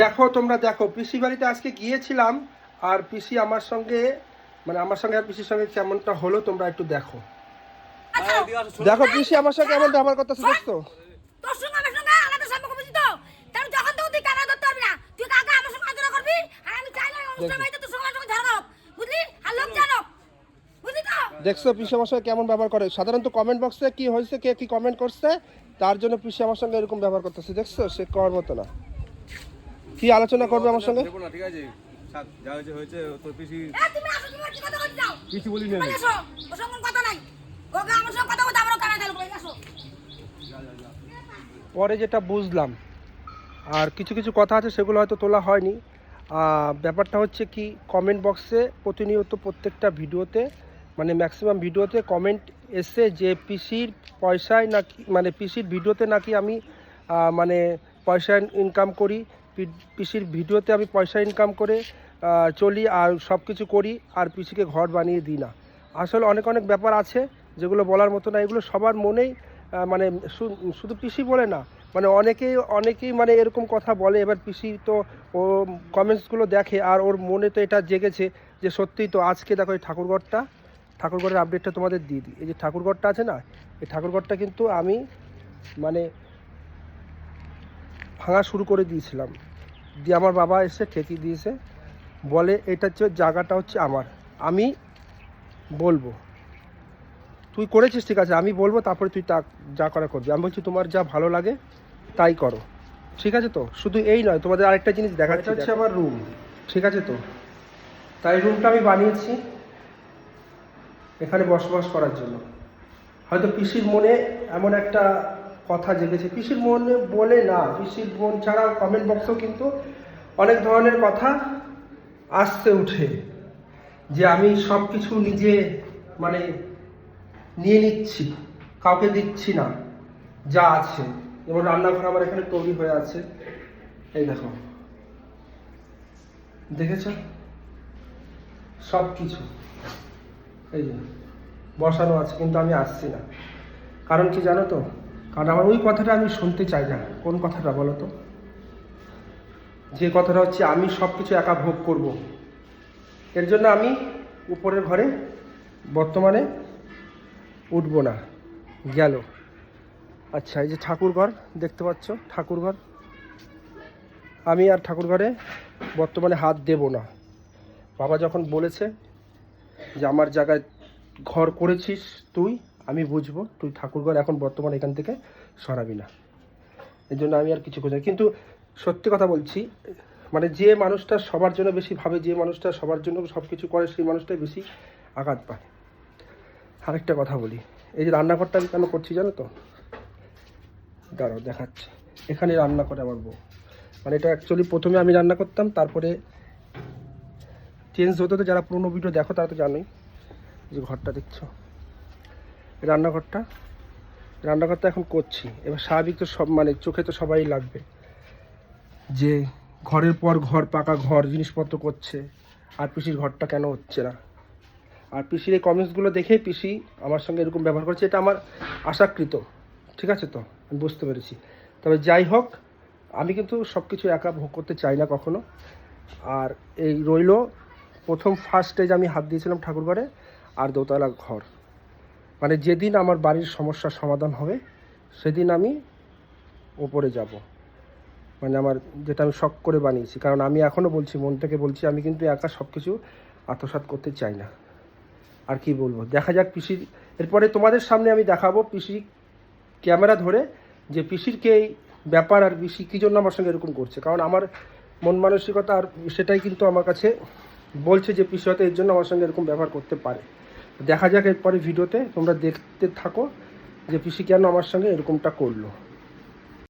দেখো তোমরা দেখো পিসি বাড়িতে আজকে গিয়েছিলাম আর পিসি আমার সঙ্গে মানে আমার সঙ্গে আর পিসির সঙ্গে কেমনটা হলো তোমরা একটু দেখো। দেখো পিসি আমার সঙ্গে কেমন ব্যবহার করতেছে দেখছ? দেখছ পিসি আমার সঙ্গে কেমন ব্যবহার করে? সাধারণত কমেন্ট বক্সে কি হয়েছে কে কি কমেন্ট করছে তার জন্য পিসি আমার সঙ্গে এরকম ব্যবহার করতেছে দেখছ? সে করার মতো না। কি আলোচনা করবে আমার সঙ্গে? দেবো না ঠিক আছে। যা হয়েছে হয়েছে। তোর পিসি তুমি আসো তুমি কি কথা বলতে কিছু বলি না আসো ওর সঙ্গে কথা নাই। ওকে আমার সঙ্গে কথা বলতে আমারও কানে চালু আসো পরে যেটা বুঝলাম আর কিছু কিছু কথা আছে সেগুলো হয়তো তোলা হয়নি। ব্যাপারটা হচ্ছে কি কমেন্ট বক্সে প্রতিনিয়ত প্রত্যেকটা ভিডিওতে মানে ম্যাক্সিমাম ভিডিওতে কমেন্ট এসে যে পিসির পয়সায় নাকি মানে পিসির ভিডিওতে নাকি আমি মানে পয়সা ইনকাম করি পিসির ভিডিওতে আমি পয়সা ইনকাম করে চলি আর সব কিছু করি আর পিসিকে ঘর বানিয়ে দিই না। আসলে অনেক অনেক ব্যাপার আছে যেগুলো বলার মতো না, এগুলো সবার মনেই মানে শুধু পিসি বলে না মানে অনেকেই অনেকেই মানে এরকম কথা বলে। এবার পিসি তো ও কমেন্টসগুলো দেখে আর ওর মনে তো এটা জেগেছে যে সত্যিই তো আজকে দেখো এই ঠাকুরঘরটা, ঠাকুরঘরের আপডেটটা তোমাদের দিয়ে দিই। এই যে ঠাকুরঘরটা আছে না, এই ঠাকুরঘরটা কিন্তু আমি মানে ভাঙা শুরু করে দিয়েছিলাম। দিয়ে আমার বাবা এসে ঠেকিয়ে দিয়েছে। বলে এটা হচ্ছে জায়গাটা হচ্ছে আমার। আমি বলব। তুই করেছিস ঠিক আছে। আমি বলব তারপরে তুই তা যা করা করবি। আমি বলছি তোমার যা ভালো লাগে তাই করো। ঠিক আছে তো? শুধু এই নয় তোমাদের আরেকটা জিনিস দেখাচ্ছে হচ্ছে আমার রুম ঠিক আছে তো? তাই রুমটা আমি বানিয়েছি এখানে বসবাস করার জন্য। হয়তো পিসির মনে এমন একটা কথা জেগেছে। পিসির মনে বলে না। পিসির মন ছাড়া কমেন্ট বক্সেও কিন্তু অনেক ধরনের কথা আসতে উঠে। যে আমি সব কিছু নিজে মানে নিয়ে নিচ্ছি। কাউকে দিচ্ছি না। যা আছে। যেমন রান্নাঘর আমার এখানে তৈরি হয়ে আছে। এই দেখো। দেখেছ? সব কিছু এই যে, বসানো আছে, কিন্তু আমি আসছি না। কারণ কি জানো তো? কারণ আমার ওই কথাটা আমি শুনতে চাই না। কোন কথাটা বলো তো? যে কথাটা হচ্ছে, আমি সব কিছু একা ভোগ করব। এর জন্য আমি উপরের ঘরে বর্তমানে উঠবো না। গেল। আচ্ছা এই যে ঠাকুরঘর দেখতে পাচ্ছ ঠাকুরঘর আমি আর ঠাকুরঘরে বর্তমানে হাত দেব না। বাবা যখন বলেছে যে, আমার জায়গায় ঘর করেছিস তুই আমি বুঝব, তুই ঠাকুরঘর এখন বর্তমান এখান থেকে সরাবি না। এই জন্য আমি আর কিছু করছি না। কিন্তু সত্যি কথা বলছি মানে যে মানুষটা সবার জন্য বেশি ভাবে, যে মানুষটা সবার জন্য সব কিছু করে, সেই মানুষটাই বেশি আঘাত পায়। আরেকটা কথা বলি, এই যে রান্নাঘরটা আমি কেন করছি জানো তো? দাঁড়াও, দেখাচ্ছি। এখানে রান্না করে আমার বউ। মানে এটা অ্যাকচুয়ালি প্রথমে আমি রান্না করতাম, তারপরে চেঞ্জ হতে তো যারা পুরোনো ভিডিও দেখো তারা তো জানোই যে ঘরটা দেখছ। রান্নাঘরটা। রান্নাঘরটা এখন করছি। এবার স্বাভাবিক তো সব মানে চোখে তো সবাই লাগবে। যে ঘরের পর ঘর, পাকা ঘর, জিনিসপত্র করছে, আর পিসির ঘরটা কেন হচ্ছে না? আর পিসির এই কমেন্টসগুলো দেখেই পিসি আমার সঙ্গে এরকম ব্যবহার করছে, এটা আমার আশাকৃত। ঠিক আছে তো? আমি বুঝতে পেরেছি। তবে যাই হোক, আমি কিন্তু সব কিছু একা ভোগ করতে চাই না কখনো। আর এই রইল প্রথম ফার্স্ট স্টেজ আমি হাত দিয়েছিলাম ঠাকুরঘরে, আর দোতলা ঘর। মানে যেদিন আমার বাড়ির সমস্যার সমাধান হবে, সেদিন আমি ওপরে যাব। মানে আমার যেটা আমি শখ করে বানিয়েছি। কারণ আমি এখনও বলছি, মন থেকে বলছি, আমি কিন্তু একা সব কিছু আত্মসাৎ করতে চাই না। আর কি বলব? দেখা যাক পিসির, এরপরে তোমাদের সামনে আমি দেখাবো পিসি ক্যামেরা ধরে যে পিসির কে ব্যাপার আর পিসি কী জন্য আমার সঙ্গে এরকম করছে। কারণ আমার মন মানসিকতা আর সেটাই কিন্তু আমার কাছে বলছে যে পিসি হয়তো এর জন্য আমার সঙ্গে এরকম ব্যবহার করতে পারে। দেখা যাক এরপরে ভিডিওতে তোমরা দেখতে থাকো যে পিসি কেন আমার সঙ্গে এরকমটা করল।